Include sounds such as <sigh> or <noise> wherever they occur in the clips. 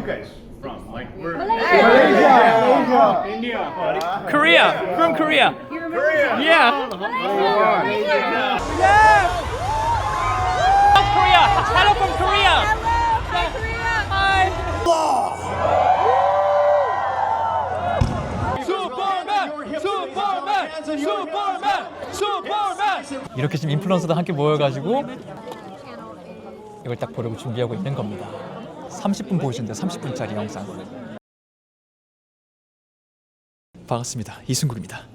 you guys from? Like we're Malaysia. India. buddy. Korea. From Korea. Korea. Yeah. Malaysia. South Korea. Hello from Korea. 이렇게 지금 인플루언서들 함께 모여가지고 이걸 딱 보려고 준비하고 있는 겁니다. 30분 보여준대 30분짜리 영상. 반갑습니다. 이승국입니다.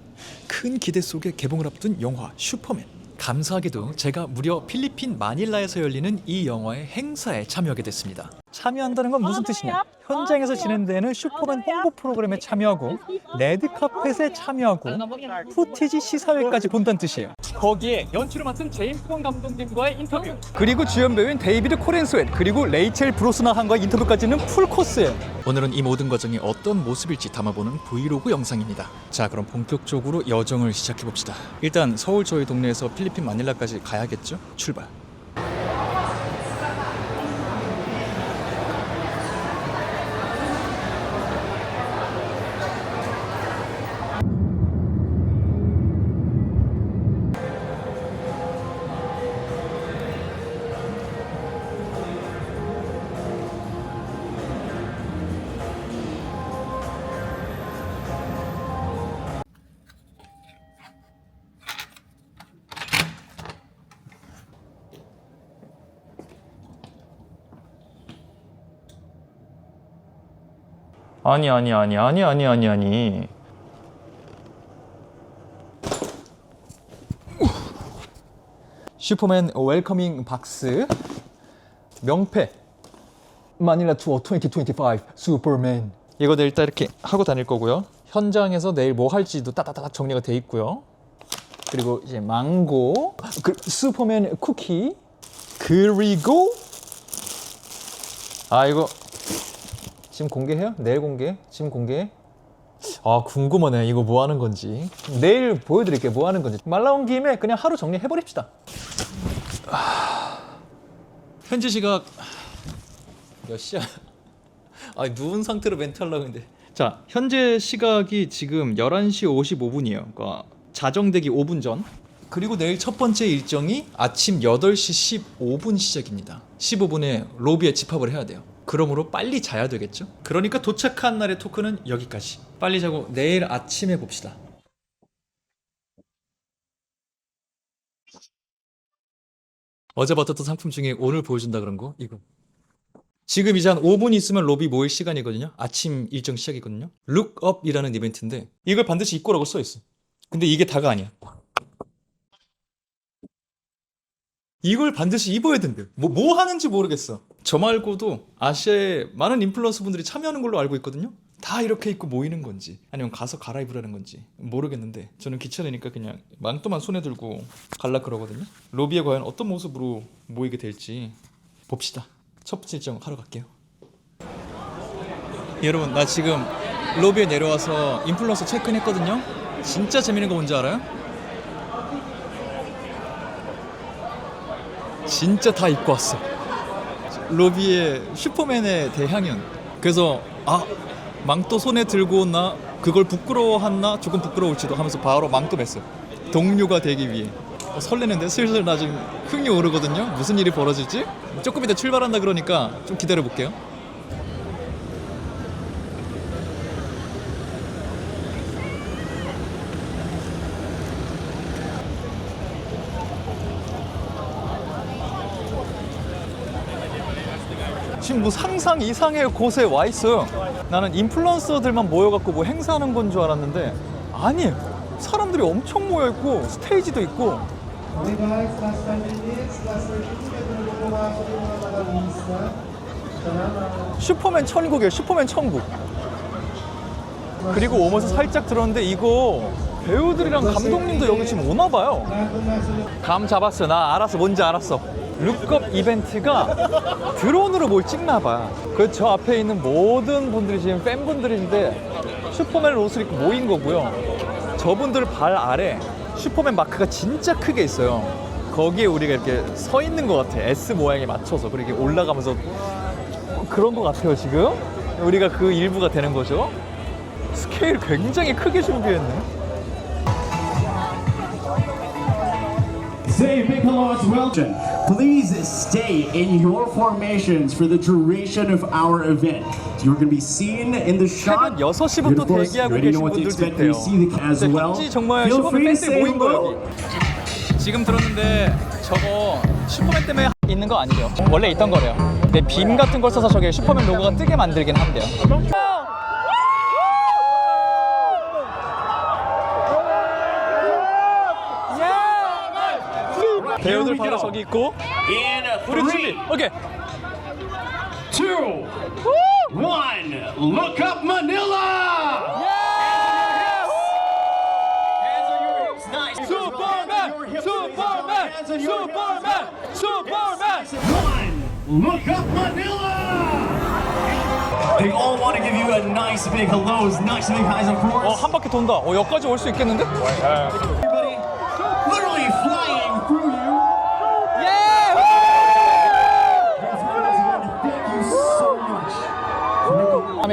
큰 기대 속에 개봉을 앞둔 영화 슈퍼맨. 감사하게도 제가 무려 필리핀 마닐라에서 열리는 이 영화의 행사에 참여하게 됐습니다. 참여한다는 건 무슨 뜻이냐? 현장에서 진행되는 슈퍼맨 홍보 프로그램에 참여하고 레드 카펫에 참여하고 푸티지 시사회까지 본다는 뜻이에요. 거기에 연출을 맡은 제임스 본 감독님과의 인터뷰 그리고 주연 배우인 데이비드 코렌스웰 그리고 레이첼 브로스나한과의 인터뷰까지는 풀 코스예요. 오늘은 이 모든 과정이 어떤 모습일지 담아보는 브이로그 영상입니다. 자 그럼 본격적으로 여정을 시작해 봅시다. 일단 서울 저희 동네에서 필리핀 마닐라까지 가야겠죠? 출발. 아니 아니 아니 아니 아니 아니 아니. 슈퍼맨 웰커밍 박스. 명패. 마닐라 투어 2025 슈퍼맨. 이거 내일 일단 이렇게 하고 다닐 거고요. 현장에서 내일 뭐 할지도 따다다닥 정리가 돼 있고요. 그리고 이제 망고 그 슈퍼맨 쿠키 그리고 아 이거 지금 공개해요? 내일 공개? 지금 공개? 아 궁금하네. 이거 뭐 하는 건지. 내일 보여드릴게요. 뭐 하는 건지. 말 나온 김에 그냥 하루 정리해버립시다. 아, 현재 시각 몇 시야? <laughs> 아 누운 상태로 멘트 하려고 했는데. 자 현재 시각이 지금 11시 55분이에요. 그러니까 자정되기 5분 전. 그리고 내일 첫 번째 일정이 아침 8시 15분 시작입니다. 15분에 로비에 집합을 해야 돼요 그러므로 빨리 자야 되겠죠 그러니까 도착한 날의 토크는 여기까지 빨리 자고 내일 아침에 봅시다 어제 받았던 상품 중에 오늘 보여준다 그런 거 이거 지금 이제 한 5분 있으면 로비 모일 시간이거든요. 아침 일정 시작이거든요. 룩업이라는 이벤트인데 이걸 반드시 입고 라고 써 있어. 근데 이게 다가 아니야. 이걸 반드시 입어야 된대요. 뭐, 뭐 하는지 모르겠어. 저 말고도 아시아에 많은 인플루언서 분들이 참여하는 걸로 알고 있거든요. 다 이렇게 입고 모이는 건지 아니면 가서 갈아입으라는 건지 모르겠는데 저는 귀찮으니까 그냥 망토만 손에 들고 갈라 그러거든요. 로비에 과연 어떤 모습으로 모이게 될지 봅시다. 첫 번째 일정 하러 갈게요. 여러분 나 지금 로비에 내려와서 인플루언서 체크인했거든요. 진짜 재밌는 거 뭔지 알아요? 진짜 다 입고 왔어. 로비에 슈퍼맨의 대향연. 그래서 아 망토 손에 들고 온나 그걸 부끄러워했나 조금 부끄러울지도 하면서 바로 망토 맸어. 동료가 되기 위해. 어, 설레는데 슬슬 나 지금 흥이 오르거든요. 무슨 일이 벌어질지? 조금 이따 출발한다 그러니까 좀 기다려 볼게요. 지금 뭐 상상 이상의 곳에 와 있어요. 나는 인플루언서들만 모여갖고 뭐 행사하는 건 줄 알았는데 아니에요. 사람들이 엄청 모여 있고 스테이지도 있고 Okay guys, last 5 minutes, last 30 minutes, lumabas yung mga magalista. Salamat. 슈퍼맨 천국이에요. 슈퍼맨 천국. 그리고 오면서 살짝 들었는데 이거 배우들이랑 감독님도 여기 지금 오나 봐요. 감 잡았어. 나 알았어. 뭔지 알았어. 룩업 이벤트가 드론으로 뭘 찍나 봐. 그 저 앞에 있는 모든 분들이 지금 팬분들인데 슈퍼맨 옷을 입고 모인 거고요. 저분들 발 아래 슈퍼맨 마크가 진짜 크게 있어요. 거기에 우리가 이렇게 서 있는 것 같아. S 모양에 맞춰서 그렇게 올라가면서 그런 것 같아요 지금. 우리가 그 일부가 되는 거죠. 스케일 굉장히 크게 준비했네. Say a big hello as well. Please stay in your formations for the duration of our event. You're going to be seen in the shot. 새벽 6시부터 Of course, 대기하고 you already 계신 know what to 분들도 expect when 있대요. you see the as 근데 well. 현지 정말 Feel 슈퍼맨 free to 팬들이 모인 거예요. 여기. 지금 들었는데 저거 슈퍼맨 때문에 있는 거 아니죠? 원래 있던 거래요. 근데 빔 같은 걸 써서 저게 슈퍼맨 로고가 뜨게 만들긴 한대요. 배우들 바로 저기 있고 우리 준비. 오케이. two, one. Look up Manila. 슈퍼맨! 슈퍼맨! 슈퍼맨! 슈퍼맨! One, look up Manila! They all want to give you a nice big hellos, nice big highs, of course. 어, 한 바퀴 돈다. 어, 여기까지 올 수 있겠는데?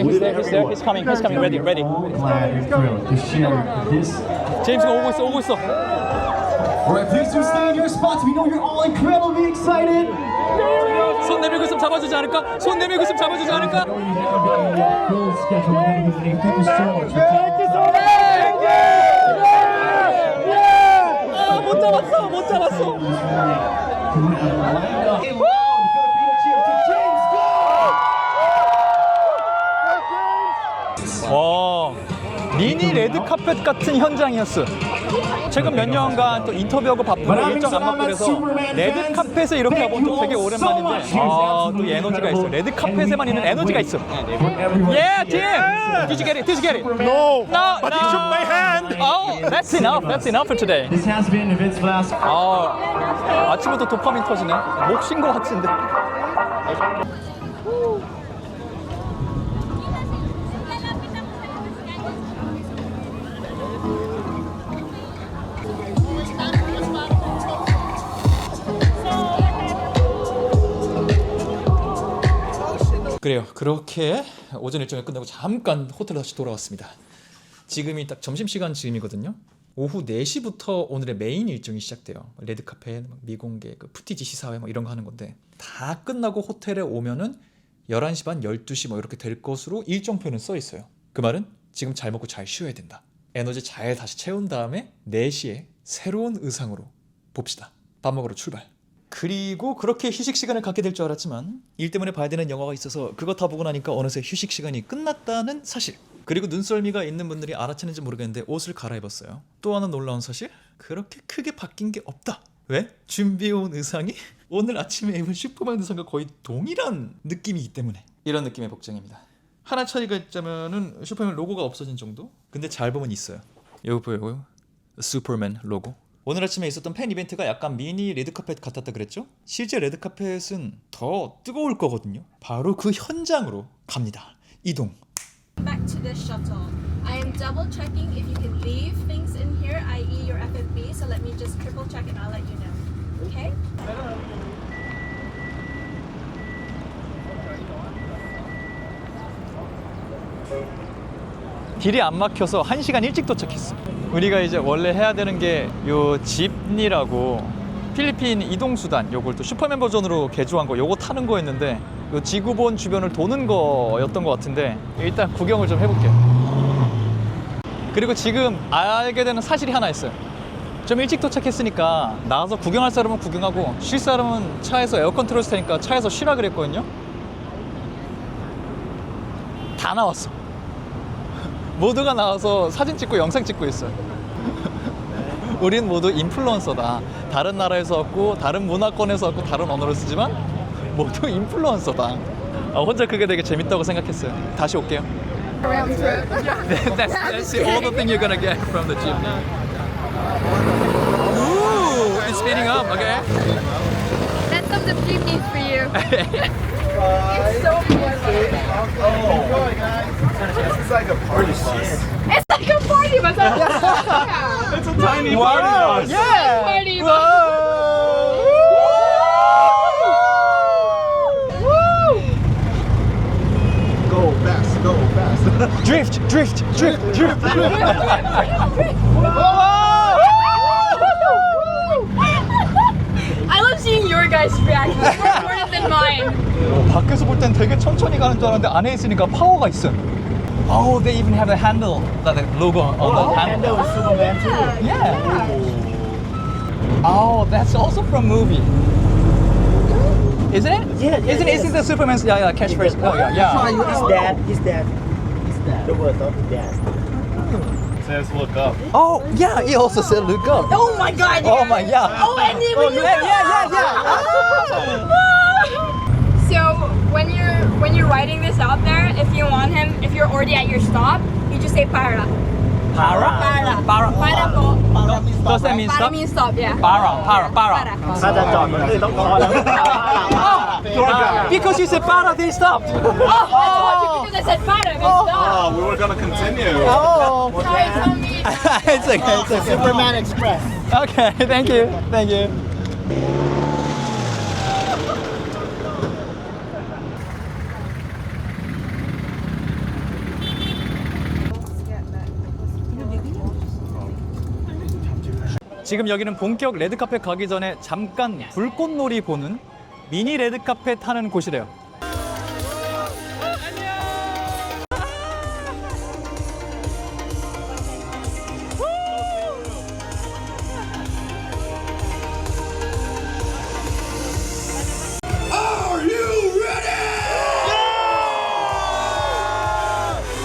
Coming, he's there, he's there, he's coming, he's coming, ready, ready. 제임스가 오고 있어, 오고 있어. Alright, please do stay in your spots. We know you're all incredibly excited. 손 내밀고 있으면 잡아주지 않을까? 손 내밀고 있으면 잡아주지 않을까? know you you today. Thank you so much. for 아, 못 잡았어, 못 잡았어. 미니 레드 카펫 같은 현장이었어. 최근 몇 년간 또 인터뷰하고 바쁘고 일정 안 바쁘고 그래서 레드 카펫에 이렇게 와본 적 되게 오랜만인데 아, 또 이 에너지가 있어. 레드 카펫에만 있는 에너지가 있어. Yeah, Tim. Did you get it? Did you get it? No, No, but he no. shook my hand. Oh, that's enough. That's enough for today. This has been Vince Velasquez. 아, 아침부터 도파민 터지네. 목 쉰 거 같은데. 그래요. 그렇게 오전 일정이 끝나고 잠깐 호텔로 다시 돌아왔습니다. 지금이 딱 점심시간 즈음이거든요. 오후 4시부터 오늘의 메인 일정이 시작돼요. 레드카페, 막 미공개, 그 푸티지 시사회 뭐 이런 거 하는 건데 다 끝나고 호텔에 오면은 11시 반, 12시 뭐 이렇게 될 것으로 일정표는 써 있어요. 그 말은 지금 잘 먹고 잘 쉬어야 된다. 에너지 잘 다시 채운 다음에 4시에 새로운 의상으로 봅시다. 밥 먹으러 출발. 그리고 그렇게 휴식 시간을 갖게 될 줄 알았지만 일 때문에 봐야 되는 영화가 있어서 그거 다 보고 나니까 어느새 휴식 시간이 끝났다는 사실. 그리고 눈썰미가 있는 분들이 알아채는지 모르겠는데 옷을 갈아입었어요. 또 하나 놀라운 사실? 그렇게 크게 바뀐 게 없다. 왜? 준비해온 의상이 <laughs> 오늘 아침에 입은 슈퍼맨 의상과 거의 동일한 느낌이기 때문에 이런 느낌의 복장입니다. 하나 차이가 있자면은 슈퍼맨 로고가 없어진 정도? 근데 잘 보면 있어요. 여기 보여요. 슈퍼맨 로고. 오늘 아침에 있었던 팬 이벤트가 약간 미니 레드카펫 같았다 그랬죠? 실제 레드카펫은 더 뜨거울 거거든요. 바로 그 현장으로 갑니다. 이동. back to the shuttle. I am double checking if you can leave things in here, i.e., your FFB. So let me just triple check and I'll let you know. Okay? 길이 안 막혀서 1시간 일찍 도착했어. 우리가 이제 원래 해야 되는 게 요 집니라고 필리핀 이동 수단 요걸 또 슈퍼맨 버전으로 개조한 거 요거 타는 거였는데 요 지구본 주변을 도는 거였던 것 같은데 일단 구경을 좀 해볼게요. 그리고 지금 알게 되는 사실이 하나 있어요. 좀 일찍 도착했으니까 나와서 구경할 사람은 구경하고 쉴 사람은 차에서 에어컨 틀어줄 테니까 차에서 쉬라 그랬거든요. 다 나왔어. 모두가 나와서 사진 찍고 영상 찍고 있어요. 우린 모두 인플루언서다. 다른 나라에서 왔고, 다른 문화권에서 왔고, 다른 언어를 쓰지만 모두 인플루언서다. 아, 혼자 그게 되게 재밌다고 생각했어요. 다시 올게요. that's, that's all the thing you're gonna get from the gym. Ooh, it's speeding up, okay? That's some the Philippines for you. It's like a party bus. It's like a party bus. It's a tiny Wow, party bus. yeah! Party bus. Go! fast, go fast. Drift, drift, drift, drift, drift. I love seeing your guys' reactions More important than mine. 어, 밖에서 볼 땐 되게 천천히 가는 줄 알았는데 안에 있으니까 파워가 있어. Oh, they even have a handle, that logo on the handle. is Superman too. Yeah. Oh, that's also from movie. Isn't it? Yeah, yeah, Isn't yeah. isn't the Superman's yeah, yeah, catchphrase? Oh yeah, yeah. His dad, his dad, his dad. The words of his dad. Says look up. Oh yeah, he also said look up. Oh my god. Oh my yeah. Oh, and then when you yeah, yeah, yeah, yeah. <laughs> So when you're when you're writing this out there, if you want him, if you're already at your stop, you just say para. Para. Para. Para. Para po. Does that mean Para stop? means stop, yeah. Para, para, para. ถ้าจะจอดมันคือต้องขอแล้ว Oh, because you said para, they stopped. Oh, I told you because I said para, then stop. Oh, we were gonna continue. Oh. Sorry, Tommy. it's okay, it's okay. Superman Express Okay, thank you, thank you. 지금 여기는 본격 레드카펫 가기 전에 잠깐 불꽃놀이 보는 미니 레드카펫 타는 곳이래요.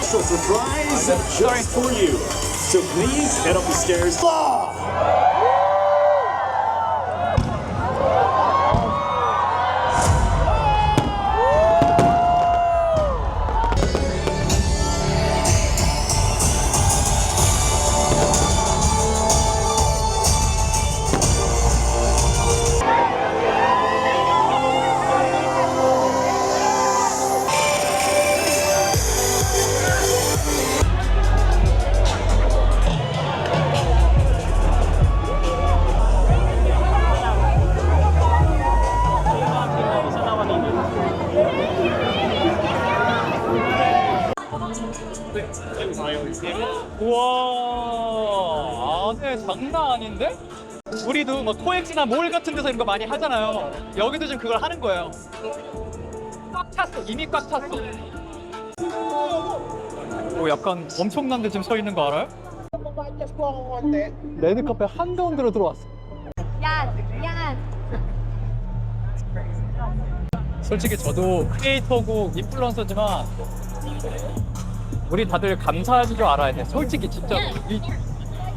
So surprise just for you. So please head up the stairs. 뭐 코엑스나 몰 같은 데서 이런 거 많이 하잖아요. 여기도 지금 그걸 하는 거예요. 꽉 찼어, 이미 꽉 찼어. 오, 약간 엄청난 데 지금 서 있는 거 알아요? 레드 카페 한가운데로 들어왔어. Yan, yan. 솔직히 저도 크리에이터고 인플루언서지만 우리 다들 감사할 줄 알아야 돼. 솔직히 진짜 이,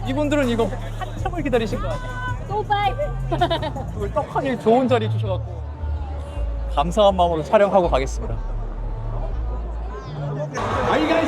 이분들은 이거 한참을 기다리신 거 아니야? 오늘 <laughs> 떡하니 좋은 자리 주셔갖고 감사한 마음으로 촬영하고 가겠습니다. Guys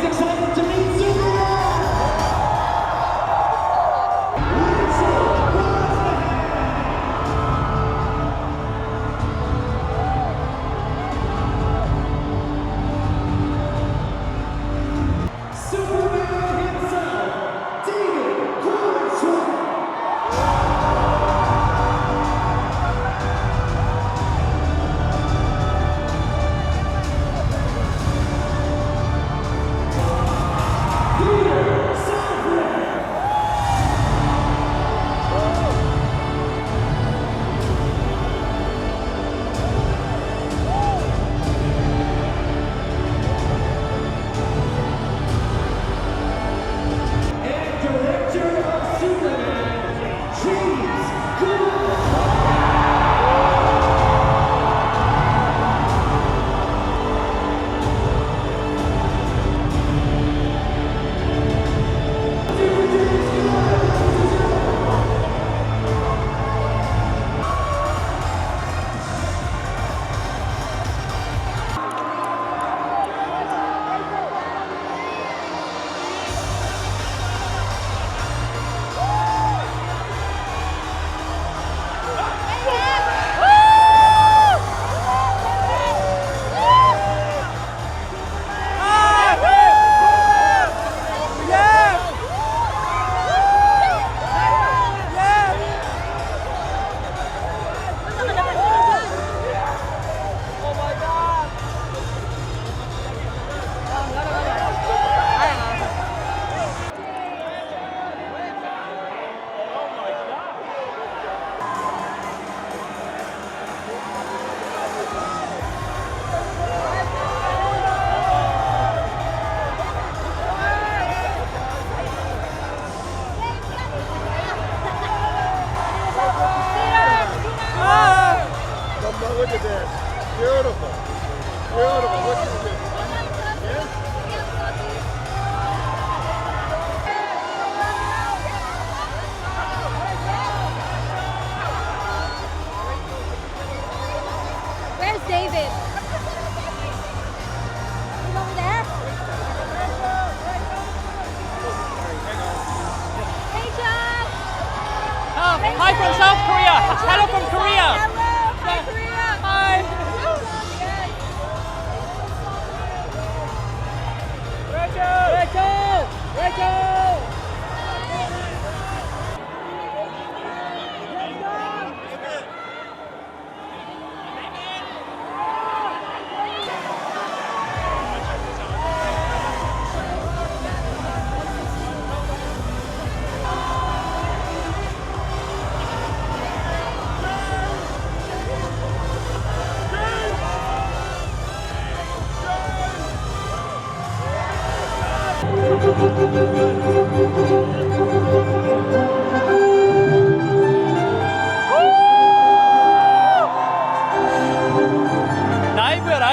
Hi from South Korea. Hello from Korea. Hello, hi Korea. Hi.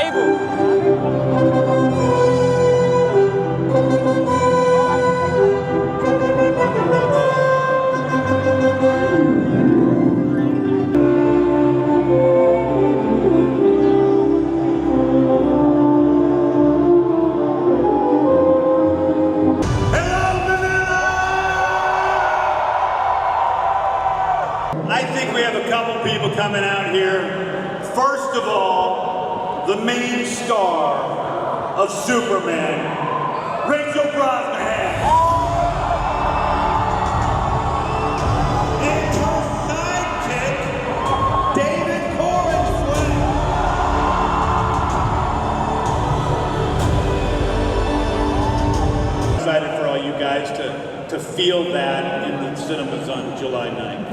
라 Superman, Rachel Brosnahan. And her sidekick, David Corenswet. Excited for all you guys to, to feel that in the cinemas on July 9th.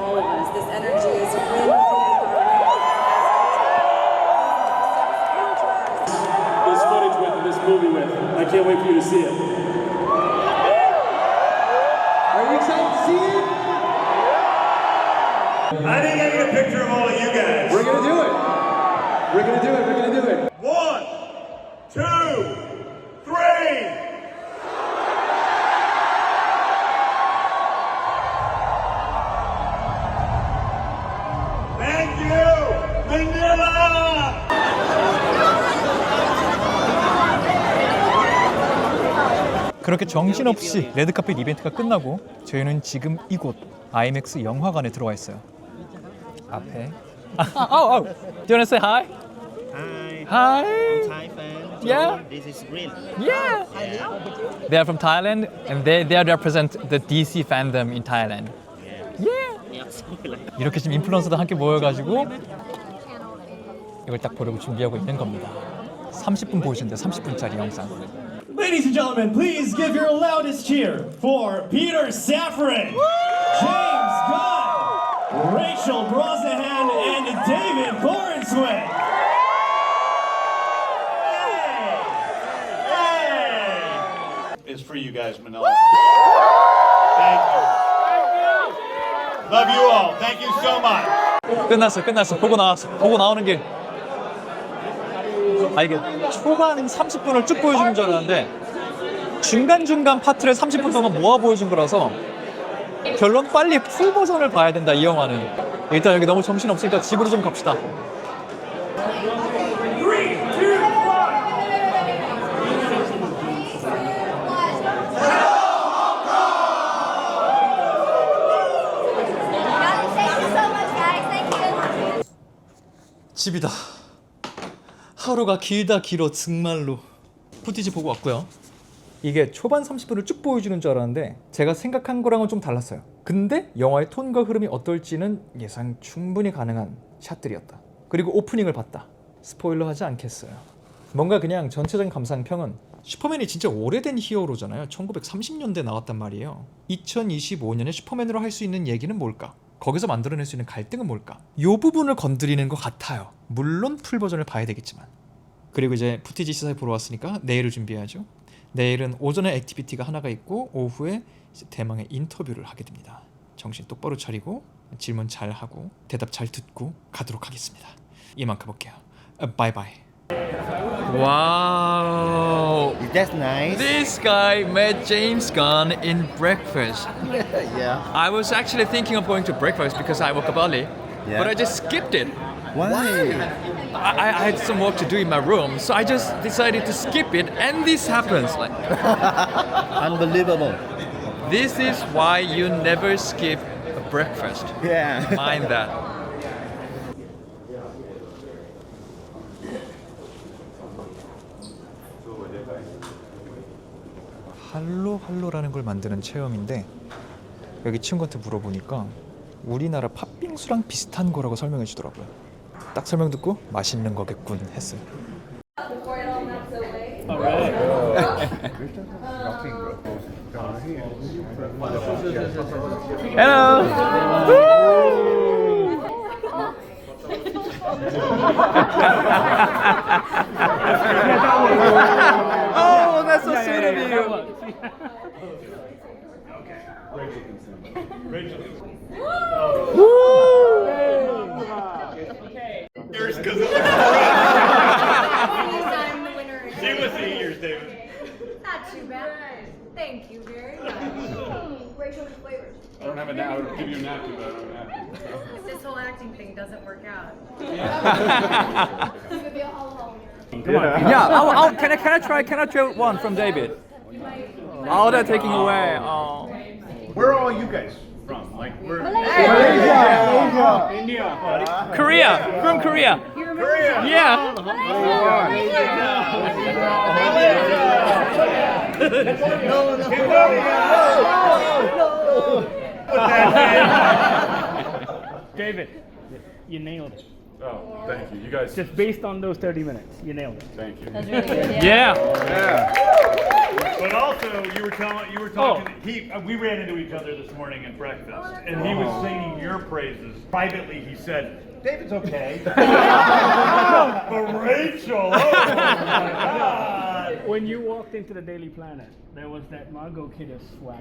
all of us. This energy is really can't wait for you to see it. Are you excited to see it? I think I get a picture of all of you guys. We're gonna do it. We're gonna do it. We're gonna do it. 그렇게 정신없이 레드카펫 이벤트가 끝나고 저희는 지금 이곳 IMAX 영화관에 들어와 있어요. 앞에 아, 아, 아, Do you wanna say hi? Hi. Hi. Thai fan. Yeah. This is real. Yeah. They are from Thailand and they they represent the DC fandom in Thailand. Yeah. Yeah, something like 이렇게 지금 인플루언서들 함께 모여가지고 이걸 딱 보려고 준비하고 있는 겁니다. 30분 보여준대 30분짜리 영상. Ladies and gentlemen, please give your loudest cheer for Peter Safran, James Gunn, Rachel Brosnahan, and David Corenswet. Is for you guys, Manila. Thank you. Love you all. Thank you so much. 끝났어, 끝났어. 보고 나왔어. 보고 나오는 게. 아 이게 초반 30분을 쭉 보여주는 줄 알았는데 중간 중간 파트를 30분 동안 모아 보여준 거라서 결론 빨리 풀 버전을 봐야 된다 이 영화는. 일단 여기 너무 정신 없으니까 집으로 좀 갑시다. 집이다. 하루가 길다 길어 정말로. 푸티지 보고 왔고요. 이게 초반 30분을 쭉 보여주는 줄 알았는데 제가 생각한 거랑은 좀 달랐어요. 근데 영화의 톤과 흐름이 어떨지는 예상 충분히 가능한 샷들이었다. 그리고 오프닝을 봤다. 스포일러 하지 않겠어요. 뭔가 그냥 전체적인 감상평은 슈퍼맨이 진짜 오래된 히어로잖아요. 1930년대 나왔단 말이에요. 2025년에 슈퍼맨으로 할 수 있는 얘기는 뭘까? 거기서 만들어낼 수 있는 갈등은 뭘까? 요 부분을 건드리는 것 같아요. 물론 풀 버전을 봐야 되겠지만. 그리고 이제 푸티지 시사에 보러 왔으니까 내일을 준비해야죠. 내일은 오전에 액티비티가 하나가 있고 오후에 대망의 인터뷰를 하게 됩니다. 정신 똑바로 차리고 질문 잘 하고 대답 잘 듣고 가도록 하겠습니다. 이만 가볼게요. 아, 바이바이. Wow. That's nice. This guy met James Gunn in breakfast. <laughs> yeah. I was actually thinking of going to breakfast because I woke up early, Yeah. but I just skipped it. Why? I, I had some work to do in my room, so I just decided to skip it, and this happens. Like, <laughs> Unbelievable. This is why you never skip a breakfast. Yeah. Mind that. 할로 할로라는 걸 만드는 체험인데 여기 친구한테 물어보니까 우리나라 팥빙수랑 비슷한 거라고 설명해 주더라고요. 딱 설명 듣고 맛있는 거겠군 했어요. Oh, <laughs> Yours 'cause it I'm the winner. She was the ears, David. Not too bad. Thank you very much. <laughs> Rachel's flavors. I don't have a nap. I would give you a napkin, but I don't have a napkin. <laughs> This whole acting thing doesn't work out. <laughs> Yeah, I'll, I'll, can I can I try can I try one from David? Oh, they're taking away. Oh. Where are all you guys from? Like, where? Malaysia. India Korea, from Korea. Korea. Yeah. David, you nailed it. Oh, thank you. You guys. Just based on those 30 minutes, you nailed it. Thank you. Yeah. But also, you were telling, you were talking. He, uh, we ran into each other this morning at breakfast, and he was singing your praises. Privately, he said, "David's okay." <laughs> but Rachel, oh my God! When you walked into the Daily Planet, there was that Margot Kidder swagger,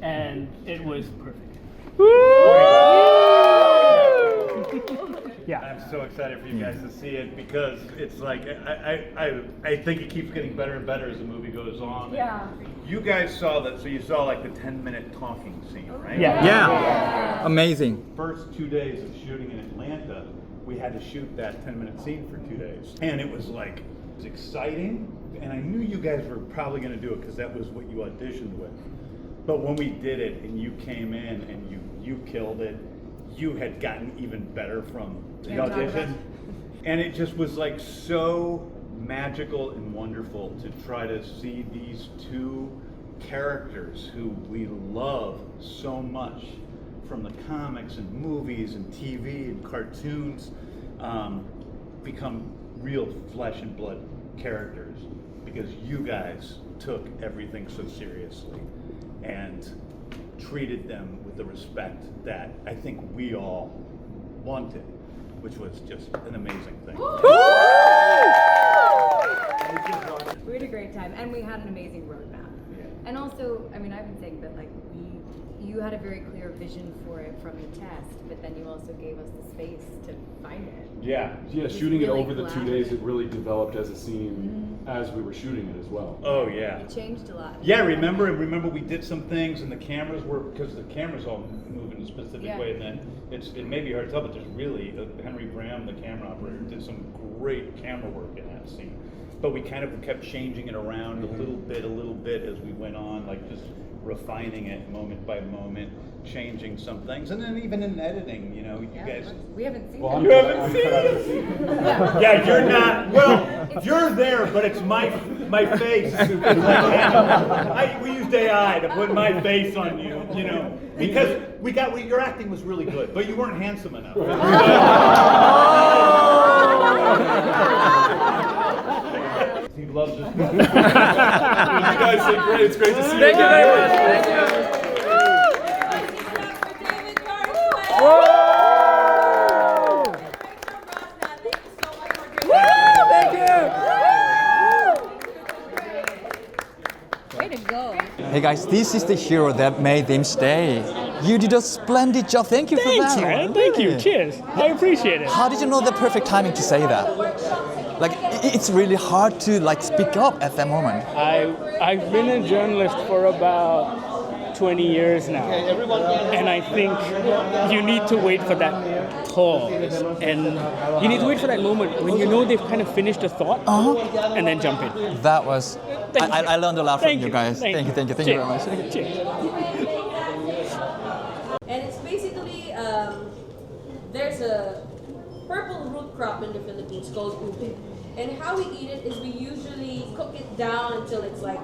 and it was perfect. <laughs> <laughs> yeah. I'm so excited for you guys to mm. see it because it's like I, I, I, I think it keeps getting better and better as the movie goes on. Yeah. You guys saw that, so you saw like the 10 minute talking scene, oh, right? Yeah. Yeah. Amazing. First two days of shooting in Atlanta, we had to shoot that 10 minute scene for two days. And it was like, it was exciting. And I knew you guys were probably going to do it because that was what you auditioned with. But when we did it and you came in and you, you killed it, you had gotten even better from the Can't talk audition. And it just was like so magical and wonderful to try to see these two characters who we love so much from the comics and movies and TV and cartoons um, become real flesh and blood characters because you guys took everything so seriously and treated them with the respect that I think we all wanted, which was just an amazing thing. We had a great time, and we had an amazing roadmap. And also, I mean, I've been saying, but like, you, you had a very clear vision for it from the test, but then you also gave us the space to find it. Yeah. Yeah, It's shooting it over the two collaborative. days, it really developed as a scene mm-hmm. as we were shooting it as well. Oh yeah. It changed a lot. Yeah, remember remember we did some things and the cameras were because the cameras all move in a specific Yeah. way and then it's it may be hard to tell, but there's really uh, Henry Graham, the camera operator, did some great camera work in that scene. But we kind of kept changing it around a little bit, a little bit as we went on, like just refining it moment by moment, changing some things, and then even in editing, you know, you Yeah, guys. let's- we haven't seen Well. I'm You cut- haven't I'm seen cut out it? of the scene. Yeah, you're not. Well, you're there, but it's my my face. It's like, I, we used AI to put my face on you, you know, because we got we, your acting was really good, but you weren't handsome enough. <laughs> Oh. he loves this. <laughs> you guys did great. It's great to see Thank you you. very much. Thank you. Hey guys, this is the hero that made them stay. You did a splendid job. Thank you Thanks, for that. man. Thank you. Cheers. I appreciate it. How did you know the perfect timing to say that? Like it's really hard to like speak up at that moment. I I've been a journalist for about 20 years now, and I think you need to wait for that pause and you need to wait for that moment when you know they've kind of finished a thought uh-huh. and then jump in. That was. I, I, learned a lot from you. you guys. Thank, thank, you, thank you, thank you, thank you very much. <laughs> And it's basically um, there's a purple root crop in the Philippines called ube. And how we eat it is we usually cook it down until it's like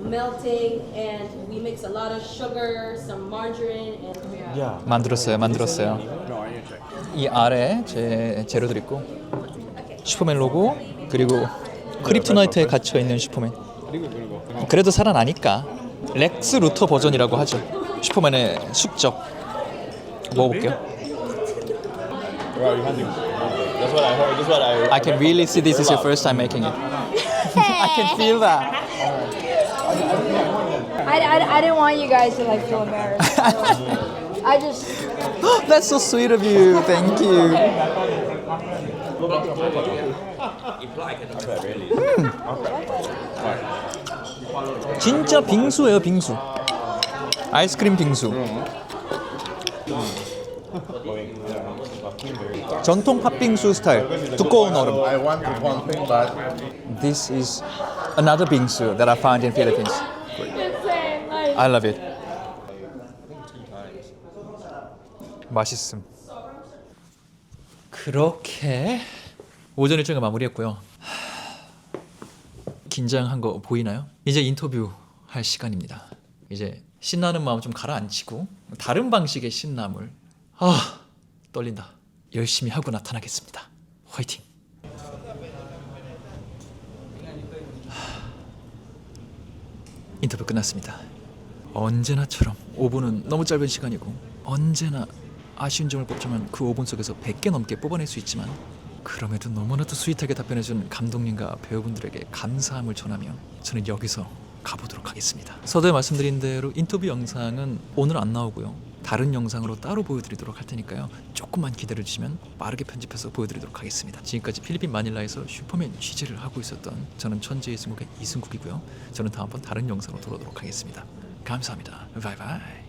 melting and we mix a lot of sugar, some margarine and yeah. mandrose, mandrose. 이 아래 제 재료들 있고 슈퍼맨 로고 그리고 크립토나이트에 갇혀 있는 슈퍼맨. 그래도 살아나니까 렉스 루터 버전이라고 하죠. 슈퍼맨의 숙적. 먹어볼게요. That's what I heard. That's what I. I can really see this is your first time making it. I can feel that. I, I, I didn't want you guys to like feel embarrassed. so I just <gasps> That's so sweet of you. Thank you. 음. 진짜 빙수예요, 빙수. 아이스크림 빙수. 전통 팥빙수 스타일. 두꺼운 얼음. I want to one thing, but This is another 빙수 that I found in Philippines. I love it. 맛있음. 그렇게 오전 일정을 마무리했고요. 하, 긴장한 거 보이나요? 이제 인터뷰 할 시간입니다. 이제 신나는 마음 좀 가라앉히고 다른 방식의 신남을 아 떨린다. 열심히 하고 나타나겠습니다. 화이팅. 인터뷰 끝났습니다. 언제나처럼 5분은 너무 짧은 시간이고 언제나 아쉬운 점을 뽑자면 그 5분 속에서 100개 넘게 뽑아낼 수 있지만 그럼에도 너무나도 스윗하게 답변해준 감독님과 배우분들에게 감사함을 전하며 저는 여기서 가보도록 하겠습니다. 서두에 말씀드린 대로 인터뷰 영상은 오늘 안 나오고요. 다른 영상으로 따로 보여드리도록 할 테니까요. 조금만 기다려 주시면 빠르게 편집해서 보여드리도록 하겠습니다. 지금까지 필리핀 마닐라에서 슈퍼맨 취재를 하고 있었던 저는 천재의 승국의 이승국이고요. 저는 다음번 다른 영상으로 돌아오도록 하겠습니다. 감사합니다. 바이바이.